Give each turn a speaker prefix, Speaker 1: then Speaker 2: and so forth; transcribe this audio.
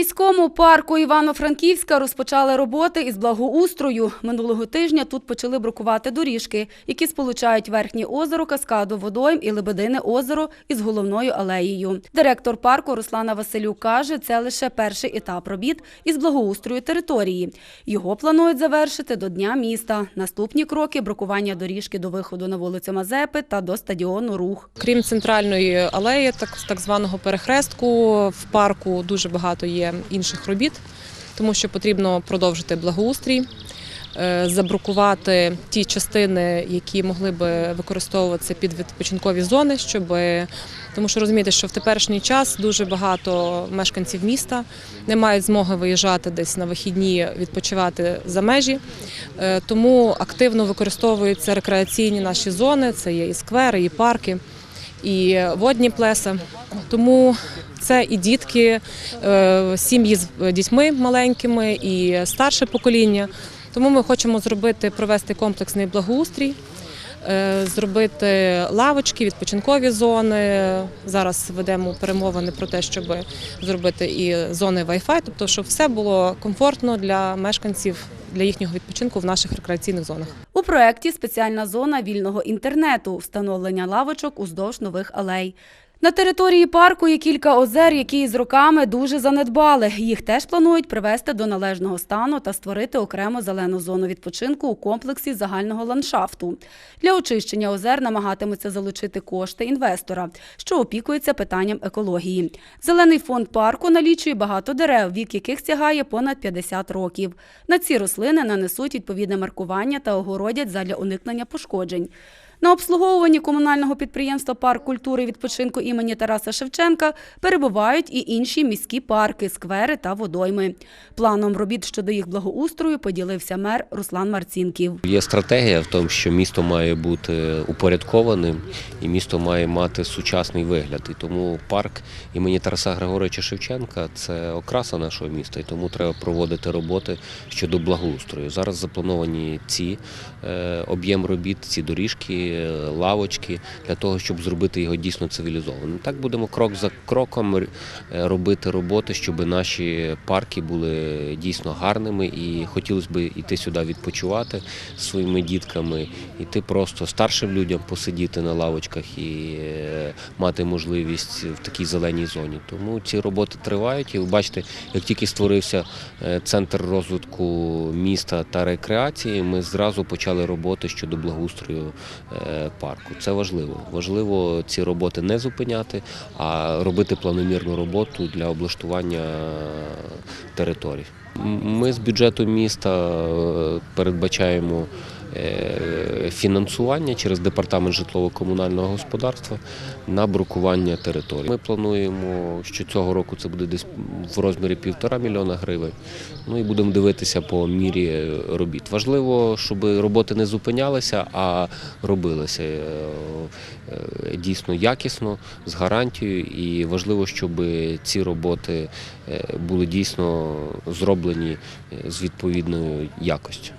Speaker 1: міському парку Івано-Франківська розпочали роботи із благоустрою. Минулого тижня тут почали брукувати доріжки, які сполучають верхнє озеро, каскаду водойм і Лебедине озеро із головною алеєю. Директор парку Руслана Василюк каже, це лише перший етап робіт із благоустрою території. Його планують завершити до Дня міста. Наступні кроки – брукування доріжки до виходу на вулицю Мазепи та до стадіону «Рух».
Speaker 2: Крім центральної алеї, так, так званого перехрестку, в парку дуже багато є інших робіт, тому що потрібно продовжити благоустрій, е, забрукувати ті частини, які могли би використовуватися під відпочинкові зони, щоб тому що розумієте, що в теперішній час дуже багато мешканців міста не мають змоги виїжджати десь на вихідні відпочивати за межі. Е, Тому активно використовуються рекреаційні наші зони. Це є і сквери, і парки, і водні плеса. Тому це і дітки, е, сім'ї з дітьми маленькими, і старше покоління. Тому ми хочемо зробити провести комплексний благоустрій. е, Зробити лавочки, відпочинкові зони. Зараз ведемо перемовини про те, щоб зробити і зони Wi-Fi, тобто, щоб все було комфортно для мешканців для їхнього відпочинку в наших рекреаційних зонах.
Speaker 1: У проєкті спеціальна зона вільного інтернету, встановлення лавочок уздовж нових алей. На території парку є кілька озер, які з роками дуже занедбали. Їх теж планують привести до належного стану та створити окрему зелену зону відпочинку у комплексі загального ландшафту. Для очищення озер намагатимуться залучити кошти інвестора, що опікується питанням екології. Зелений фонд парку налічує багато дерев, вік яких сягає понад 50 років. На ці рослини нанесуть відповідне маркування та огородять задля уникнення пошкоджень. На обслуговуванні комунального підприємства Парк культури і відпочинку імені Тараса Шевченка перебувають і інші міські парки, сквери та водойми. Планом робіт щодо їх благоустрою поділився мер Руслан Марцінків.
Speaker 3: Є стратегія в тому, що місто має бути упорядкованим і місто має мати сучасний вигляд. І тому парк імені Тараса Григоровича Шевченка це окраса нашого міста, і тому треба проводити роботи щодо благоустрою. Зараз заплановані ці е, об'єм робіт, ці доріжки, лавочки для того, щоб зробити його дійсно цивілізованим. Так будемо крок за кроком е, робити роботи, щоб наші парки були дійсно гарними і хотілося б іти сюди відпочивати зі своїми дітками, іти просто старшим людям посидіти на лавочках і е, мати можливість в такій зеленій зоні. Тому ці роботи тривають. І ви бачите, як тільки створився е, центр розвитку міста та рекреації, ми зразу почали роботи щодо благоустрою парку. Це важливо. Важливо ці роботи не зупиняти, а робити планомірну роботу для облаштування територій. Ми з бюджету міста е, передбачаємо е, фінансування через департамент житлово-комунального господарства на брукування територій. Ми плануємо, що цього року це буде десь в розмірі півтора мільйона гривень. Ну і будемо дивитися по мірі робіт. Важливо, щоб роботи не зупинялися, а робилися е, е, дійсно якісно, з гарантією. І важливо, щоб ці роботи е, були дійсно зроблені з відповідною якостю.